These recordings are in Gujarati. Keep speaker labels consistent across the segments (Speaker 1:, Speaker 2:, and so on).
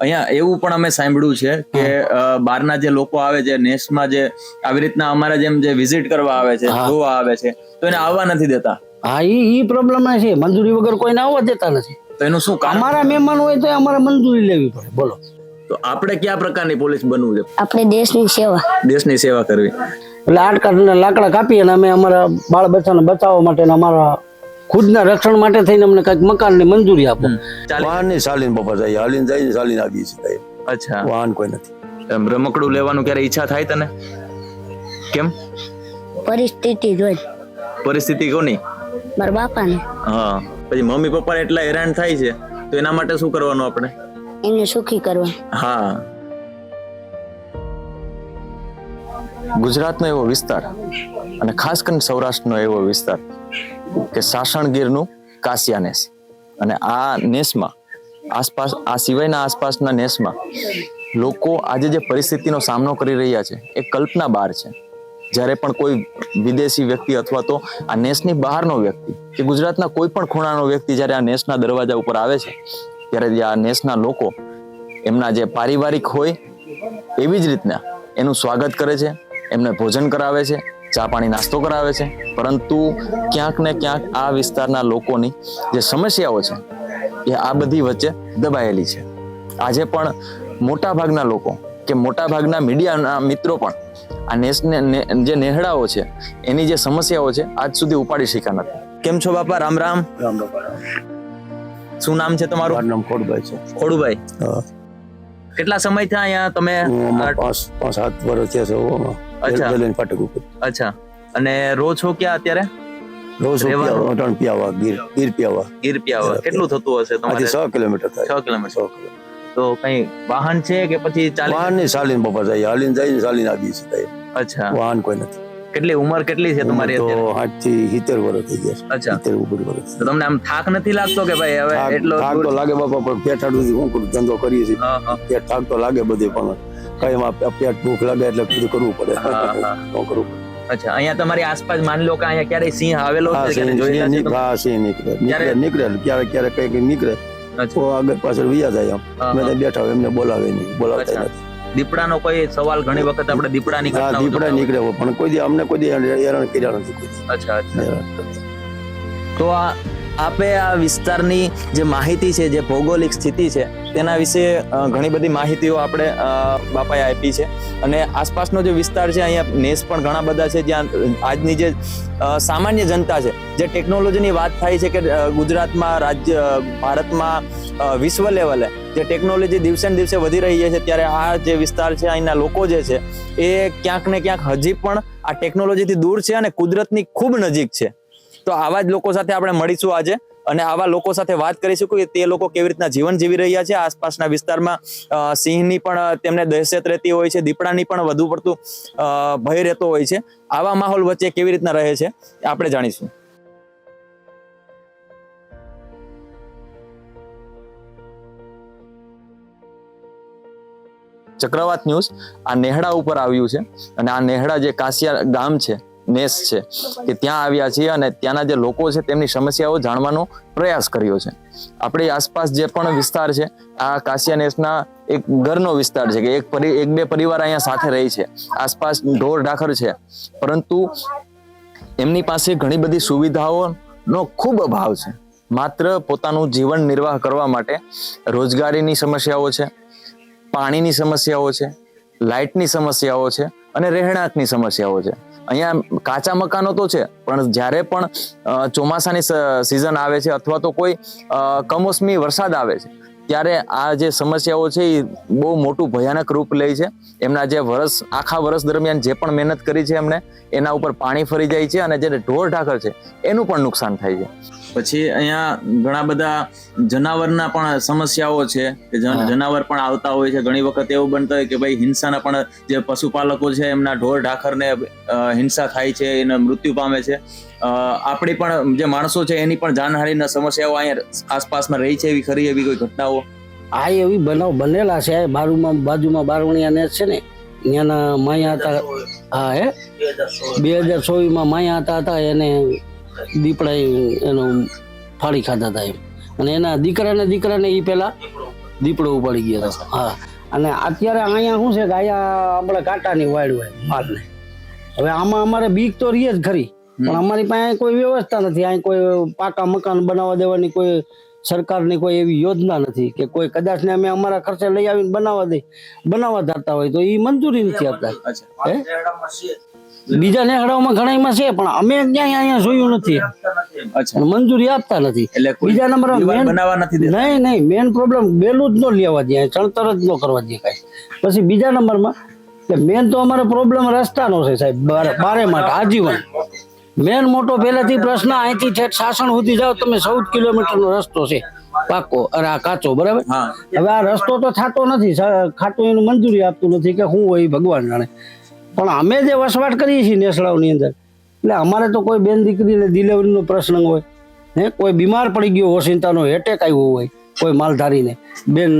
Speaker 1: અહીંયા એવું પણ અમે સાંભળ્યું છે કે બહારના જે લોકો આવે છે નેસમાં જે આવી રીતના અમારા જેમ જે વિઝિટ કરવા આવે છે જોવા આવે છે તો એને આવવા નથી દેતા.
Speaker 2: હા એ ઈ પ્રોબ્લેમ છે. મંજૂરી વગર કોઈને આવવા દેતા નથી.
Speaker 1: તો એનું શું
Speaker 2: અમારા મહેમાન હોય તો અમારે મંજૂરી લેવી પડે. બોલો.
Speaker 1: તો આપણે કયા પ્રકારની પોલીસ બનવું છે?
Speaker 3: આપણે દેશની સેવા.
Speaker 1: દેશની સેવા કરવી.
Speaker 2: એટલે આટકા લાકડા કાપી અને અમે અમારા બાળ બચ્ચાને બચાવવા માટે અમારા ખુદના રક્ષણ માટે થઈને અમને કંઈક મકાનની મંજૂરી આપો.
Speaker 4: વાહનની સાલીન પપ્પા જાય હાલીને ને ચાલીને આવી છીએ
Speaker 1: અચ્છા.
Speaker 4: વાહન કોઈ નથી.
Speaker 1: એમ રમકડું લેવાનું ક્યારે ઈચ્છા થાય તને? કેમ?
Speaker 3: પરિસ્થિતિ જોઈ.
Speaker 1: પરિસ્થિતિ કોની?
Speaker 3: મારા બાપાને.
Speaker 1: હા. પછી મમ્મી પપ્પા એટલા હેરાન થાય છે તો એના માટે શું કરવાનું આપણે?
Speaker 3: એને સુખી કરવા
Speaker 1: હા. ગુજરાતનો એવો વિસ્તાર અને ખાસ કરીને સૌરાષ્ટ્રનો એવો વિસ્તાર કે સાસણ ગીરનું કાસિયા નેસ. અને આ નેસમાં, આસપાસ, આ સિવાયના આસપાસના નેસમાં લોકો આજે જે પરિસ્થિતિનો સામનો કરી રહ્યા છે, એ કલ્પના બહાર છે. જ્યારે પણ કોઈ વિદેશી વ્યક્તિ અથવા તો આ નેસની બહારનો વ્યક્તિ કે ગુજરાતના કોઈ પણ ખૂણાનો વ્યક્તિ જ્યારે આ નેસના દરવાજા ઉપર આવે છે, ત્યારે જે આ નેસના લોકો એમના જે પારિવારિક હોય એવી જ રીતના એનું સ્વાગત કરે છે, એમને ભોજન કરાવે છે ચા પાણી નાસ્તો કરાવે છે. પરંતુ ક્યાંક ને ક્યાંક આ વિસ્તારના લોકોની જે સમસ્યાઓ છે એ આ બધી વચ્ચે દબાયેલી છે. આજે પણ મોટા ભાગના લોકો કે મોટા ભાગના મીડિયાના મિત્રો પણ આ નેસને જે નેહડાઓ છે એની જે સમસ્યાઓ છે આજ સુધી ઉપાડી શક્યા નથી. કેમ છો બાપા? રામ રામ.
Speaker 4: રામ
Speaker 1: શું નામ છે તમારું?
Speaker 4: મારું નામ ખોડુભાઈ છે.
Speaker 1: ખોડુભાઈ.
Speaker 4: કેટલા
Speaker 1: કેટલા સમયથી અહીંયા તમે
Speaker 4: પાંચ સાત વર્ષ થયા છે.
Speaker 1: અચ્છા.
Speaker 4: રેલવેની ફાટક ઉપર.
Speaker 1: અચ્છા. અને રો છો ક્યાં અત્યારે?
Speaker 4: રોજ
Speaker 1: રહેવાનું?
Speaker 4: પિયાવા, ગીર ગીર પિયાવા.
Speaker 1: ગીર પિયાવા. કેટલું થતું હશે તમારે?
Speaker 4: છ કિલોમીટર થાય.
Speaker 1: છ કિલોમીટર. તો કઈ વાહન છે કે પછી ચાલી
Speaker 4: વાહનની ચાલીને પપ્પા જાય. હાલીને જઈને ચાલીને આવીએ છીએ
Speaker 1: અચ્છા.
Speaker 4: વાહન કોઈ નથી.
Speaker 1: કેટલી ઉંમર કેટલી છે તમારી
Speaker 4: તો આઠથી સિત્તેર વર્ષ થઈ ગયા
Speaker 1: અચ્છા.
Speaker 4: સિત્તેર ઉપર વર્ષ
Speaker 1: તો તમને આમ થાક નથી લાગતો કે ભાઈ હવે એટલો
Speaker 4: થાક તો લાગે બાપા પણ પેટાડું શું ધંધો કરીએ છીએ. પેટ થાક તો લાગે બધે પણ. કઈ પેટ ભૂખ લાગે એટલે કીધું કરવું પડે.
Speaker 1: હા, હા.
Speaker 4: કરવું
Speaker 1: અચ્છા અહીંયા તમારી આસપાસ માની લો કે અહીંયા ક્યારેય સિંહ આવેલો છે?
Speaker 4: હા સિંહ નીકળે. નીકળે
Speaker 1: ક્યારે?
Speaker 4: નીકળે ક્યારેક ક્યારેક કઈ કઈ નીકળે. તો આગળ પાછળ વિયા જાય આમ અમે બેઠા હોય એમને બોલાવે નહીં. બોલાવતા નથી.
Speaker 1: દીપડાનો કોઈ સવાલ ઘણી વખત આપણે દીપડાની
Speaker 4: હા
Speaker 1: ઘટનાઓ
Speaker 4: દીપડા
Speaker 1: જોતા
Speaker 4: નીકળે હોય, પણ કોઈ દી અમને કોઈ દી હેરાન કર્યા નથી.
Speaker 1: અચ્છા અચ્છા. તો આ આપે આ વિસ્તારની જે માહિતી છે જે ભૌગોલિક સ્થિતિ છે તેના વિશે ઘણી બધી માહિતીઓ આપણે બાપાએ આપી છે. અને આસપાસનો જે વિસ્તાર છે, અહીંયા નેસ પણ ઘણા બધા છે, જ્યાં આજની જે સામાન્ય જનતા છે, જે ટેકનોલોજીની વાત થાય છે કે ગુજરાતમાં રાજ્ય ભારતમાં વિશ્વ લેવલે જે ટેકનોલોજી દિવસે ને દિવસે વધી રહી છે, ત્યારે આ જે વિસ્તાર છે, અહીંના લોકો જે છે, એ ક્યાંક ને ક્યાંક હજી પણ આ ટેકનોલોજીથી દૂર છે અને કુદરતની ખૂબ નજીક છે. તો આવા જ લોકો સાથે આપણે મળીશું આજે. અને આવા લોકો સાથે વાત કરીશું કે તે લોકો કેવી રીતના જીવન જીવી રહ્યા છે. આસપાસના વિસ્તારમાં સિંહની પણ તેમને દહેશત રહેતી હોય છે. દીપડાની પણ વધુ પડતું ભય રહેતો હોય છે. આવા માહોલ વચ્ચે કેવી રીતના રહે છે, આપણે જાણીશું. ચક્રવાત ન્યૂઝ આ નેહડા ઉપર આવ્યું છે. અને આ નેહડા જે કાસિયા ગામ છે નેસ છે કે ત્યાં આવ્યા છીએ અને ત્યાંના જે લોકો છે તેમની સમસ્યાઓ જાણવાનો પ્રયાસ કર્યો છે. આપણી આસપાસ જે પણ વિસ્તાર છે, આ કાશિયા નેસના એક ઘરનો વિસ્તાર છે કે એક પરિ, એક બે પરિવાર અહીંયા સાથે રહી છે. આસપાસ ઢોર ઢાખર છે. પરંતુ એમની પાસે ઘણી બધી સુવિધાઓનો ખૂબ અભાવ છે. માત્ર પોતાનું જીવન નિર્વાહ કરવા માટે રોજગારીની સમસ્યાઓ છે, પાણીની સમસ્યાઓ છે, લાઇટની સમસ્યાઓ છે અને રહેણાંકની સમસ્યાઓ છે. અહીંયા કાચા મકાનો તો છે, પણ જ્યારે પણ ચોમાસાની સિઝન આવે છે અથવા તો કોઈ કમોસમી વરસાદ આવે છે, ત્યારે આ જે સમસ્યાઓ છે એ બહુ મોટું ભયાનક રૂપ લે છે. એમના જે વરસ, આખા વર્ષ દરમિયાન જે પણ મહેનત કરી છે એમને એના ઉપર પાણી ફરી જાય છે અને જે ઢોર ઢાકર છે, એનું પણ નુકસાન થાય છે. પછી અહીંયા ઘણા બધા જનાવરના પણ સમસ્યાઓ છે કે જનાવર પણ આવતા હોય છે. ઘણી વખત એવું બનતું હોય કે ભાઈ હિંસાના પણ જે પશુપાલકો છે એમના ઢોર ઢાખરને હિંસા થાય છે એને મૃત્યુ પામે છે. આપણી પણ જે માણસો છે એની પણ જાનહારીના સમસ્યાઓ અહીંયા આસપાસમાં રહી છે એવી ખરી એવી કોઈ ઘટનાઓ?
Speaker 2: આ એવી બનાવ બનેલા છે. બારુમાં બાજુમાં બારવણીયા નેસ છે ને ત્યાંના માયા હતા. હા હે? બે હજાર ચોવીસમાં માયા હતા હતા એને દીપડાએ એનો ફાળી ખાધા હતા એમ. અને એના દીકરાને દીકરાને એ પહેલાં દીપડો ઉપાડી ગયો હતો. હા. અને અત્યારે અહીંયા શું છે કે અહીંયા આપણે કાંટાની વાડ હોય માલને. હવે આમાં અમારે બીક તો રહીએ જ ખરી. પણ અમારી પાસે કોઈ વ્યવસ્થા નથી. અહીં કોઈ પાકા મકાન બનાવવા દેવાની કોઈ સરકારની કોઈ એવી યોજના નથી કે કોઈ કદાચ ને અમે અમારા ખર્ચે લઈ આવીને બનાવવા દે બનાવવા ધાતા હોય તો એ મંજૂરી નથી આપતા? બીજા નેહડાઓમાં ઘણામાં છે પણ અમે ક્યાંય અહીંયા જોયું નથી. મંજૂરી આપતા નથી. બીજા નંબર નહીં નહીં મેન પ્રોબ્લેમ બેલું જ ન લેવા દે ચણતર જ ન કરવા દે કઈ. પછી બીજા નંબરમાં કે મેન તો અમારો પ્રોબ્લેમ રસ્તાનો છે સાહેબ બારે માટે આજીવન. મેન મોટો પહેલાથી પ્રશ્ન અહીંથી છેક સાસણ સુધી જાઓ તમે ચૌદ કિલોમીટરનો રસ્તો છે પાકો અરે આ કાચો બરાબર? હવે આ રસ્તો તો થતો નથી ખાતું એનું મંજૂરી આપતું નથી કે હું હોય ભગવાન જાણે. પણ અમે જે વસવાટ કરીએ છીએ નેસડાઓની અંદર એટલે અમારે તો કોઈ બેન દીકરીને ડિલિવરીનો પ્રશ્ન હોય હે? કોઈ બીમાર પડી ગયો ઓશિંતાનો એટેક આવ્યો હોય કોઈ માલધારીને બેન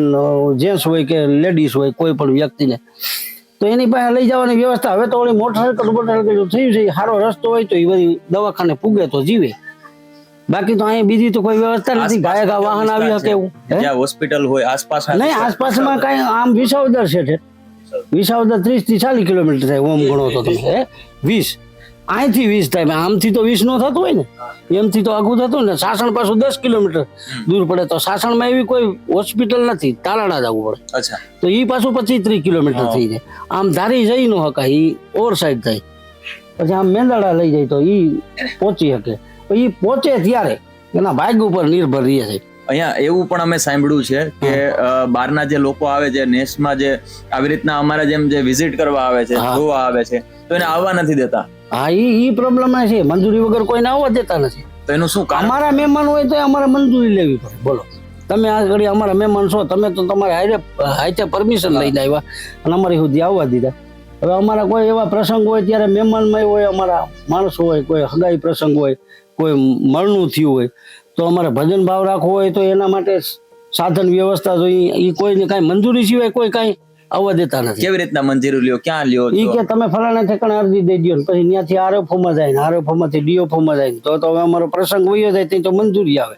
Speaker 2: જેન્ટ્સ હોય કે લેડીઝ હોય કોઈ પણ વ્યક્તિને તો એની પાસે લઈ જવાની વ્યવસ્થા. હવે તો ઓલી મોટરસાઇકલ મોટરસાઇકલ થયું છે સારો રસ્તો હોય તો એ બધી દવાખાને પૂગે તો જીવે. બાકી તો અહીં બીજી તો કોઈ વ્યવસ્થા નથી. ગાય વાહન આવી શકે એવું
Speaker 1: હોસ્પિટલ હોય આસપાસ
Speaker 2: નહીં આસપાસમાં કઈ આમ વિસાવદર છે. વિસાવદર ત્રીસથી ચાલીસ કિલોમીટર થાય ઓમ ગણો તો તમે વીસ. અહીંથી વીસ થાય આમથી તો વીસ નો થતું હોય ને. એમથી તો આગું થતું ને. સાસણ પાછું દસ કિલોમીટર દૂર પડે તો સાસણમાં એવી કોઈ હોસ્પિટલ નથી તાલાડા જવું પડે. તો એ પાછું પચીસ ત્રીસ કિલોમીટર થઈ જાય. આમ ધારી જઈ ન હકાય ઈ ઓવર સાઈડ થાય. પછી આમ મેંદાડા લઈ જાય તો ઈ પહોંચી શકે. એ પહોંચે ત્યારે એના ભાગ ઉપર નિર્ભર રહે છે.
Speaker 1: અહીંયા એવું પણ અમે સાંભળ્યું છે કે બહારના જે લોકો આવે છે નેસમાં જે આવી રીતના અમારા જેમ જે વિઝિટ કરવા આવે છે જોવા આવે છે તો એને આવવા નથી દેતા.
Speaker 2: હા એ ઈ પ્રોબ્લેમ છે. મંજૂરી વગર કોઈને આવવા દેતા નથી.
Speaker 1: તો એનું શું
Speaker 2: અમારા મહેમાન હોય તો અમારે મંજૂરી લેવી પડે. બોલો. તમે આ ઘડી અમારા મહેમાન છો તમે તો તમારે હાઈરે હાઈતે પરમિશન લઈને આવ્યા અને અમારી સુધી આવવા દીધા. હવે અમારા કોઈ એવા પ્રસંગ હોય ત્યારે મહેમાનમાં હોય અમારા માણસો હોય કોઈ હગાઈ પ્રસંગ હોય કોઈ મળનું થયું હોય તો અમારે ભજન ભાવ રાખવો હોય તો એના માટે સાધન વ્યવસ્થા જોઈએ એ કોઈને કાંઈ મંજૂરી સિવાય કોઈ કાંઈ આવવા દેતા નથી.
Speaker 1: કેવી રીતના મંજૂરી લ્યો? ક્યાં લ્યો એ
Speaker 2: કે તમે ફલાણા ઠેકાણે અરજી દઈ દો પછી ત્યાંથી આરએફઓ માં જાય ને આરએફઓ માંથી ડીઓફો માં જાય તો તો હવે અમારો પ્રસંગ વયો જાય ત્યાં તો મંજૂરી આવે.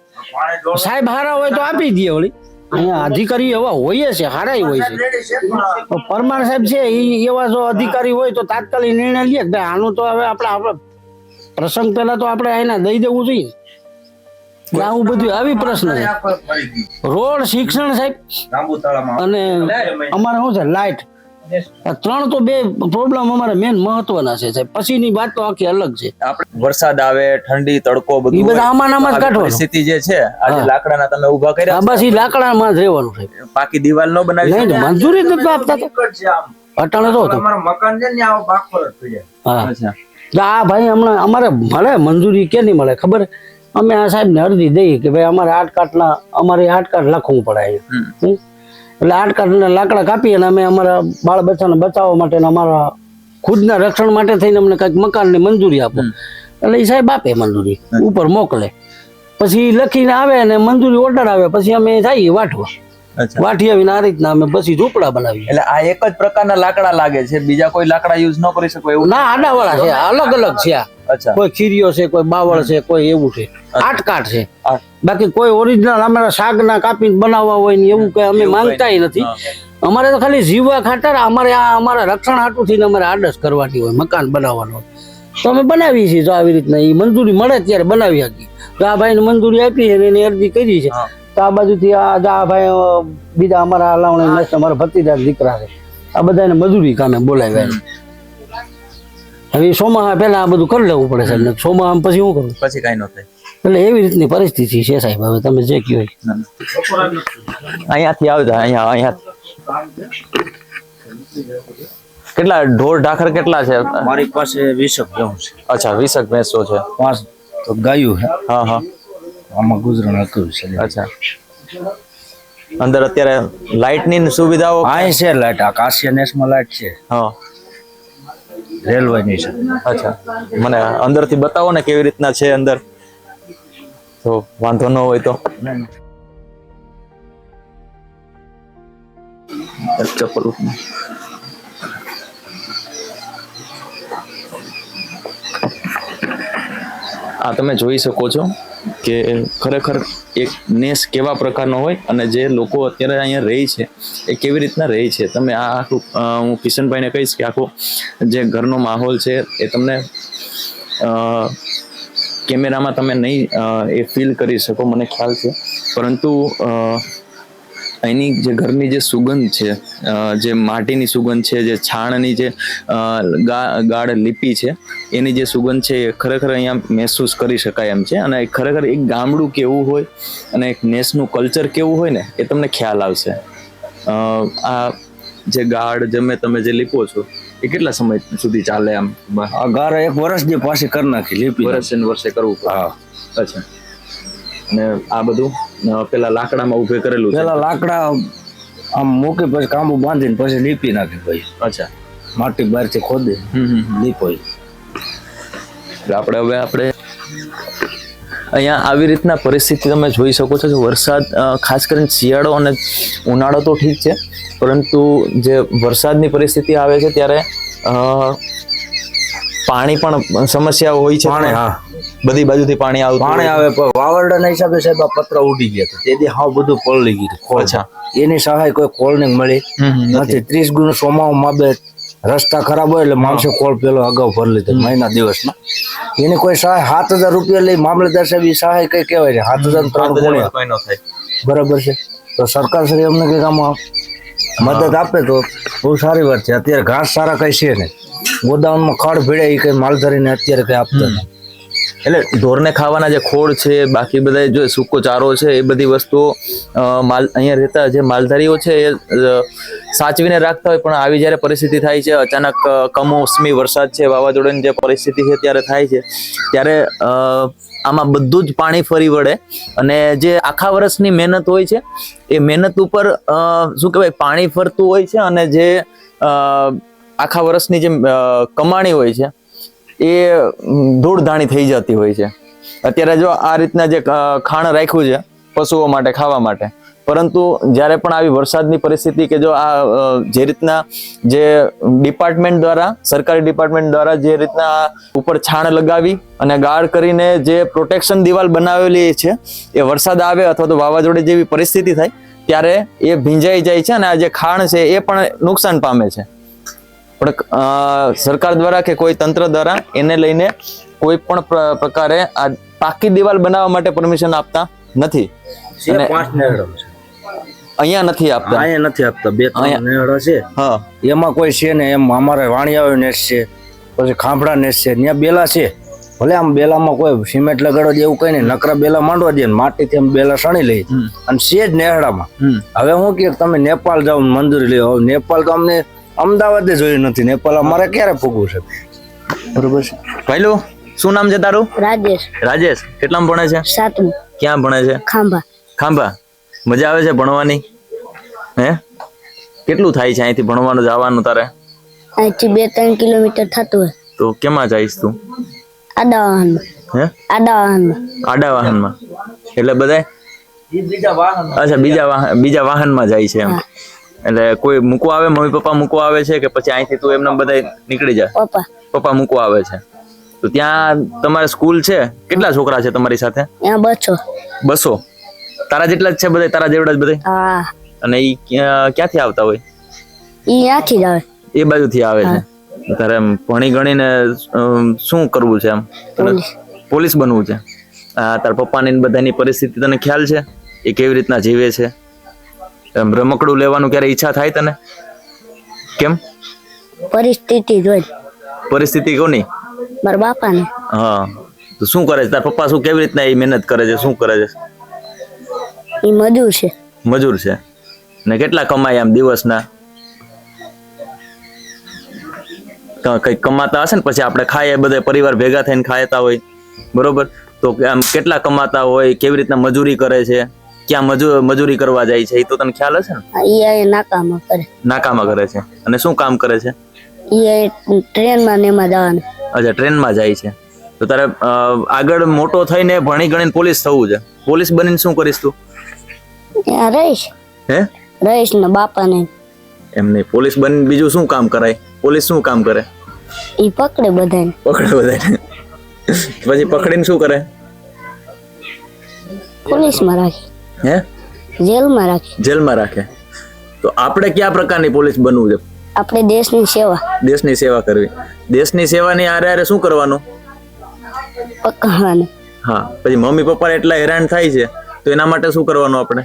Speaker 2: સાહેબ હારા હોય તો આપી દે વળી. અહીંયા અધિકારી એવા હોય છે હારાય હોય છે. તો પરમાર સાહેબ છે એ એવા જો અધિકારી હોય તો તાત્કાલિક નિર્ણય લે કે આનું તો હવે આપણે આપણે પ્રસંગ પહેલા તો આપણે આને દઈ દેવું જોઈએ. આવું બધું આવી પ્રશ્ન છે. રોડ શિક્ષણ સાહેબ અને અમારે શું છે લાઇટ. ત્રણ તો બે પ્રોબ્લેમ અમારે મેન મહત્વના છે સાહેબ. પછીની વાત તો આખી અલગ છે.
Speaker 1: આપણે વરસાદ આવે ઠંડી તડકો
Speaker 2: એ
Speaker 1: બધું
Speaker 2: બધા. આમાં આમાં જ
Speaker 1: આવી
Speaker 2: કાઢવાનું.
Speaker 1: જે છે આજે. લાકડાના તમે ઊભા કર્યા
Speaker 2: બસ એ લાકડામાં જ રહેવાનું છે.
Speaker 1: બાકી પાકી દિવાલ ન બનાવી
Speaker 2: નહીં મંજૂરી જ નથી આપતા તો. અટાણે તો.
Speaker 5: મકાન છે ને આવો પર જ થઈ જાય.
Speaker 1: અચ્છા.
Speaker 2: આ ભાઈ હમણાં અમારે મળે મંજૂરી કે નહીં મળે ખબર? અમે આ સાહેબને અરજી દઈએ કે ભાઈ અમારે આઠ કાટના અમારે આઠ કાટ લખવું પડે? એટલે આઠ કાટના લાકડા કાપી અને અમે અમારા બાળ બચ્ચાને બચાવવા માટે અમારા ખુદના રક્ષણ માટે થઈને અમને કંઈક મકાનની મંજૂરી આપો. એટલે એ સાહેબ આપે મંજૂરી ઉપર મોકલે. પછી લખીને આવે અને મંજૂરી ઓર્ડર આવે પછી અમે જઈએ વાટવા. વાટી આવીને આ રીતના અમે પછી ઝૂંપડા બનાવીએ.
Speaker 1: એટલે આ એક જ પ્રકારના લાકડા લાગે છે બીજા કોઈ લાકડા યુઝ ન કરી શકો એવું?
Speaker 2: ના આડાવાળા છે અલગ અલગ છે આ. કોઈ ખીરીઓ છે કોઈ બાવળ છે કોઈ એવું છે. આટકાટ છે. બાકી કોઈ ઓરિજિનલ અમારા શાકના કાપીને બનાવવા હોય ને એવું કઈ અમે
Speaker 1: માંગતા
Speaker 2: નથી. અમારે તો ખાલી જીવવા ખાતર અમારે આ અમારા રક્ષણ હાટું થઈને અમારે આડસ કરવાની હોય મકાન બનાવવાનું હોય. તો અમે બનાવી છીએ જો આવી રીતના. એ મંજૂરી મળે ત્યારે બનાવી હતી તો આ ભાઈને મંજૂરી આપી છે એની અરજી કરી છે. તો આ બાજુથી આ આ ભાઈ બીજા અમારા હલાવણી અમારા ભત્રીજા દીકરા છે. આ બધાને મજૂરી કામે બોલાવ્યા. હવે સોમા સોમાહા પહેલા આ બધું કરી લેવું પડે સાહેબ. ને સોમાહા પછી શું કરું
Speaker 1: પછી કઈ ન થાય.
Speaker 2: એટલે એવી રીતની પરિસ્થિતિ છે સાહેબ હવે તમે જે કહો
Speaker 1: અહીંયાથી આવતા અહીંયા અહીંયા. કેટલા ઢોર ઢાખર કેટલા છે?
Speaker 5: મારી પાસે વીસક જવું છે.
Speaker 1: અચ્છા વીસક ભેંસો છે.
Speaker 5: પાંચ તો ગાયું છે.
Speaker 1: હા હા.
Speaker 5: આમાં ગુજરાન હતું છે.
Speaker 1: અચ્છા. અંદર અત્યારે લાઇટની સુવિધાઓ
Speaker 5: આ છે લાઇટ. આ કાશી નેશમાં લાઇટ છે.
Speaker 1: હા.
Speaker 5: રેલવેની છે.
Speaker 1: અચ્છા. મને અંદરથી બતાવો ને કેવી રીતના છે અંદર. તો વાંધો ન હોય તો. ચપ્પલ. આ તમે જોઈ શકો છો. કે ખરેખર એક નેસ કેવા પ્રકારનો હોય અને જે લોકો અત્યારે અહીંયા રહે છે, એ કેવી રીતના રહે છે? તમે આ આખું હું કિશનભાઈને કહીશ કે આખો જે ઘરનો માહોલ છે, એ તમને કેમેરામાં તમે નહીં એ ફીલ કરી શકો, મને ખ્યાલ છે. પરંતુ અહીંની જે ઘરની જે સુગંધ છે જે માટીની સુગંધ છે જે છાણની જે ગાઢ લીપી છે એની જે સુગંધ છે એ ખરેખર અહીંયા મહેસૂસ કરી શકાય એમ છે. અને ખરેખર એક ગામડું કેવું હોય અને એક નેસનું કલ્ચર કેવું હોય ને એ તમને ખ્યાલ આવશે. આ જે ગાઢ જમે તમે જે લીપો છો એ કેટલા સમય સુધી ચાલે આમ?
Speaker 5: આ ગાર એક જે પાસે કરી નાખી લીપી.
Speaker 1: વર્ષે ને વર્ષે કરવું પડે.
Speaker 5: હા.
Speaker 1: અચ્છા. અને આ બધું? પેલા લાકડામાં ઉભે કરેલું
Speaker 5: પેલા લાકડા આમ મૂકી પછી કાંબુ બાંધીને પછી લીપી નાખે ભાઈ.
Speaker 1: અચ્છા.
Speaker 5: માટી બહારથી ખોદે.
Speaker 1: હમ હમ હમ.
Speaker 5: લીપો
Speaker 1: આપણે હવે આપણે અહીંયા આવી રીતના પરિસ્થિતિ તમે જોઈ શકો છો. વરસાદ ખાસ કરીને શિયાળો અને ઉનાળો તો ઠીક છે પરંતુ જે વરસાદની પરિસ્થિતિ આવે છે ત્યારે અ, પાણી પણ સમસ્યા હોય છે. બધી બાજુથી પાણી આવતું
Speaker 5: પાણી આવે પણ વાવરડાના હિસાબે સાહેબ આ પતરા ઉડી ગયા હતા. તેથી હાવ બધું પલળી ગયું.
Speaker 1: અચ્છા.
Speaker 5: એની સહાય કોઈ કોલ ને મળી.
Speaker 1: નથી.
Speaker 5: ત્રીસ ગુણ સોમાવ માબે રસ્તા ખરાબ હોય એટલે માણસે કોળ પેલો અગાઉ ભરી લીધો મહિના દિવસમાં. એની કોઈ સહાય સાત હજાર રૂપિયા લઈ મામલતદાર સાહેબ એ સહાય કઈ કહેવાય છે સાત હજાર ત્રણ બરાબર છે. તો સરકાર શ્રી અમને કંઈક આમાં મદદ આપે તો બહુ સારી વાત છે. અત્યારે ઘાસ સારા કઈ છે ને ગોદામમાં ખડ ભીડે એ કઈ માલધારીને અત્યારે કઈ આપતા નથી
Speaker 1: એટલે ઢોરને ખાવાના જે ખોળ છે, બાકી બધા જો સૂકો ચારો છે, એ બધી વસ્તુઓ માલ, અહીંયા રહેતા જે માલધારીઓ છે, એ સાચવીને રાખતા હોય, પણ આવી જ્યારે પરિસ્થિતિ થાય છે, અચાનક કમોસમી વરસાદ છે, વાવાઝોડાની જે પરિસ્થિતિ છે ત્યારે થાય છે, ત્યારે આમાં બધું જ પાણી ફરી વળે અને જે આખા વર્ષની મહેનત હોય છે, એ મહેનત ઉપર શું કહેવાય, પાણી ફરતું હોય છે અને જે આખા વર્ષની જે કમાણી હોય છે એ ધૂળધાણી થઈ જતી હોય છે. અત્યારે જો આ રીતના જે ખાણ રાખ્યું છે, પશુઓ માટે, ખાવા માટે, પરંતુ જ્યારે પણ આવી વરસાદની પરિસ્થિતિ કે જો આ જે રીતના જે ડિપાર્ટમેન્ટ દ્વારા, સરકારી ડિપાર્ટમેન્ટ દ્વારા જે રીતના ઉપર છાણ લગાવી અને ગાળ કરીને જે પ્રોટેક્શન દિવાલ બનાવેલી છે, એ વરસાદ આવે અથવા તો વાવાઝોડે જેવી પરિસ્થિતિ થાય, ત્યારે એ ભીંજાઈ જાય છે અને આ જે ખાણ છે, એ પણ નુકસાન પામે છે. પણ સરકાર દ્વારા કે કોઈ તંત્ર દ્વારા એને લઈને કોઈ પણ પ્રકારે આ પાકી દિવાલ બનાવવા માટે પરમિશન આપતા નથી. અહીંયા નથી આપતા.
Speaker 5: અહીંયા નથી આપતા. બે ત્રણ નેહડો છે.
Speaker 1: હા.
Speaker 5: એમાં કોઈ છે ને એમ અમારે વાણિયાઓ નેસ છે પછી ખાંભડા નેસ છે. ત્યાં બેલા છે. ભલે આમ બેલામાં કોઈ સિમેન્ટ લગાડવા દે એવું કઈ નહીં. નકરા બેલા માંડવા દે માટીથી આમ બેલા સણી લઈ અને છે જ નેહડામાં હવે હું કે તમે નેપાળ જાઓ ને મંજૂરી લ્યો. નેપાળ તો અમને અમદાવાદે જોયું નથી ને નેપાળ અમારે ક્યારે ફૂગવું છે? બરોબર છે.
Speaker 1: ભાઈલો શું નામ છે તારું?
Speaker 3: રાજેશ.
Speaker 1: રાજેશ કેટલામાં ભણે છે?
Speaker 3: સાતમું.
Speaker 1: ક્યાં ભણે છે?
Speaker 3: ખાંભા.
Speaker 1: ખાંભા. મજા આવે છે ભણવાની? હે? કેટલું થાય છે અહીંથી ભણવાનું જવાનું તારે?
Speaker 3: અહીંથી બે ત્રણ કિલોમીટર થતું હોય.
Speaker 1: તો કેમાં જઈશ તું?
Speaker 3: આડા વાહનમાં
Speaker 1: હે?
Speaker 3: આડા વાહનમાં
Speaker 1: આડા વાહનમાં એટલે બધાય?
Speaker 5: બીજા વાહન
Speaker 1: અચ્છા બીજા વાહન બીજા વાહનમાં જાય છે એમ. એટલે કોઈ મૂકવા આવે મમ્મી પપ્પા મૂકવા આવે છે કે પછી અહીંથી તું એમને બધા નીકળી જાય
Speaker 3: પપ્પા.
Speaker 1: પપ્પા મૂકવા આવે છે. તો ત્યાં તમારે સ્કૂલ છે? કેટલા છોકરા છે તમારી સાથે?
Speaker 3: બસો.
Speaker 1: બસો? તારા જેટલા જ છે બધા તારા જેવડા જ બધા અને ઈ ક્યાંથી આવતા હોય?
Speaker 3: ઈ ત્યાંથી જ આવે.
Speaker 1: એ બાજુથી આવે છે. તારે ભણી ગણીને શું કરવું છે એમ?
Speaker 3: પોલીસ.
Speaker 1: બનવું છે? આ તારા પપ્પાની ને બધાની પરિસ્થિતિ તને ખ્યાલ છે? એ કેવી રીતના જીવે છે? રમકડું લેવાનું ક્યારે ઈચ્છા થાય તને? કેમ?
Speaker 3: પરિસ્થિતિ જોઈ.
Speaker 1: પરિસ્થિતિ કોની?
Speaker 3: મારા બાપાની.
Speaker 1: હા. તો શું કરે છે? તાર પપ્પા શું કેવી રીતના એ મહેનત કરે છે? શું કરે છે?
Speaker 3: એ મજૂર છે.
Speaker 1: મજૂર છે? ને કેટલા કમાય આમ દિવસના? કંઈક કમાતા હશે ને પછી આપણે ખાઈએ બધા પરિવાર ભેગા થઈને ખાયતા હોય. બરોબર? તો કે આમ કેટલા કમાતા હોય? કેવી રીતના મજૂરી કરે છે? ક્યાં મજૂ મજૂરી કરવા જાય છે એ તો તને ખ્યાલ હશે ને?
Speaker 3: ઈ નાકામાં કરે.
Speaker 1: નાકામાં કરે છે. અને શું કામ કરે છે?
Speaker 3: ઈ ટ્રેનમાં ને એમાં જવાનું
Speaker 1: અચ્છા ટ્રેનમાં જાય છે. તો તારે આગળ મોટો થઈને ભણી ગણીને પોલીસ થવું છે. પોલીસ બનીને શું કરીશ તું?
Speaker 3: રહીશ.
Speaker 1: હે?
Speaker 3: રહીશ ને બાપાને.
Speaker 1: એમ નહીં. પોલીસ બની બીજું શું કામ કરાય? પોલીસ શું કામ કરે?
Speaker 3: ઈ પકડે બધાને.
Speaker 1: પકડે બધાને. પછી પકડીને શું કરે?
Speaker 3: પોલીસમાં રાખી.
Speaker 1: હે?
Speaker 3: જેલમાં રાખે.
Speaker 1: જેલમાં રાખે. તો આપણે કયા પ્રકારની પોલીસ બનવું છે?
Speaker 3: આપણે દેશની સેવા.
Speaker 1: દેશની સેવા કરવી. દેશની સેવાની આરે આરે શું કરવાનું?
Speaker 3: પકડવાની.
Speaker 1: હા પછી મમ્મી પપ્પા એટલા હેરાન થાય છે તો એના માટે શું કરવાનું આપણે?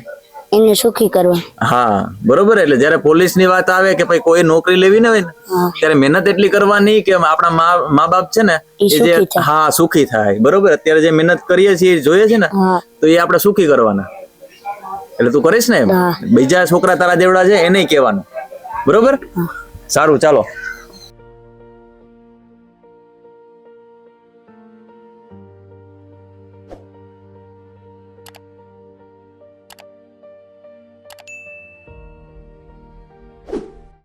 Speaker 3: એને સુખી કરવા
Speaker 1: હા બરોબર એટલે જ્યારે પોલીસની વાત આવે કે ભાઈ કોઈ નોકરી લેવી ને હોય ને ત્યારે મહેનત એટલી કરવાની કે આપણા મા મા બાપ છે ને જે હા સુખી થાય. બરોબર અત્યારે જે મહેનત કરીએ છીએ જોઈએ છે ને તો એ આપણે સુખી કરવાના. એટલે તું કરીશ ને એમ? બીજા છોકરા તારા જેવડા છે એને કહેવાનું. બરોબર? સારું ચાલો.